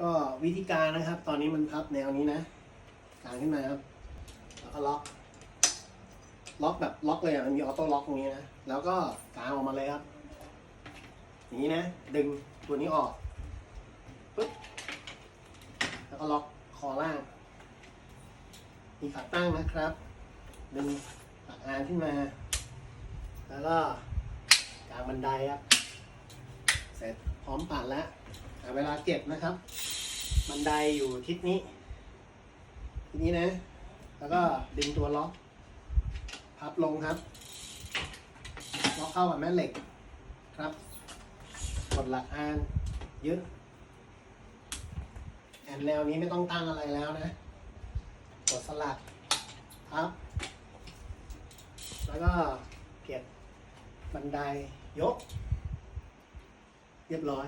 ก็วิธีการนะครับ ตอนนี้มันพับแนวนี้นะกางขึ้นมาครับ แล้วก็ล็อก ล็อกแบบล็อกเลยอะ มันมีออโต้ล็อกตรงนี้นะ แล้วก็กางออกมาเลยครับ อย่างนี้นะ ดึงตัวนี้ออก ปึ๊บ แล้วก็ล็อกคอล่าง มีขาตั้งนะครับ ดึงปากอานขึ้นมา แล้วก็กางบันไดครับ เสร็จพร้อมปั่นแล้ว เวลาเก็บนะครับ บันไดอยู่ทิศนี้ ทิศนี้นะ แล้วก็ดึงตัวล็อก พับลงครับ ล็อกเข้ากับแม่เหล็กครับ กดหลักอานยึดแอนแนวนี้ไม่ต้องตั้งอะไรแล้วนะ กดสลักพับ แล้วก็เก็บบันไดยก เรียบร้อย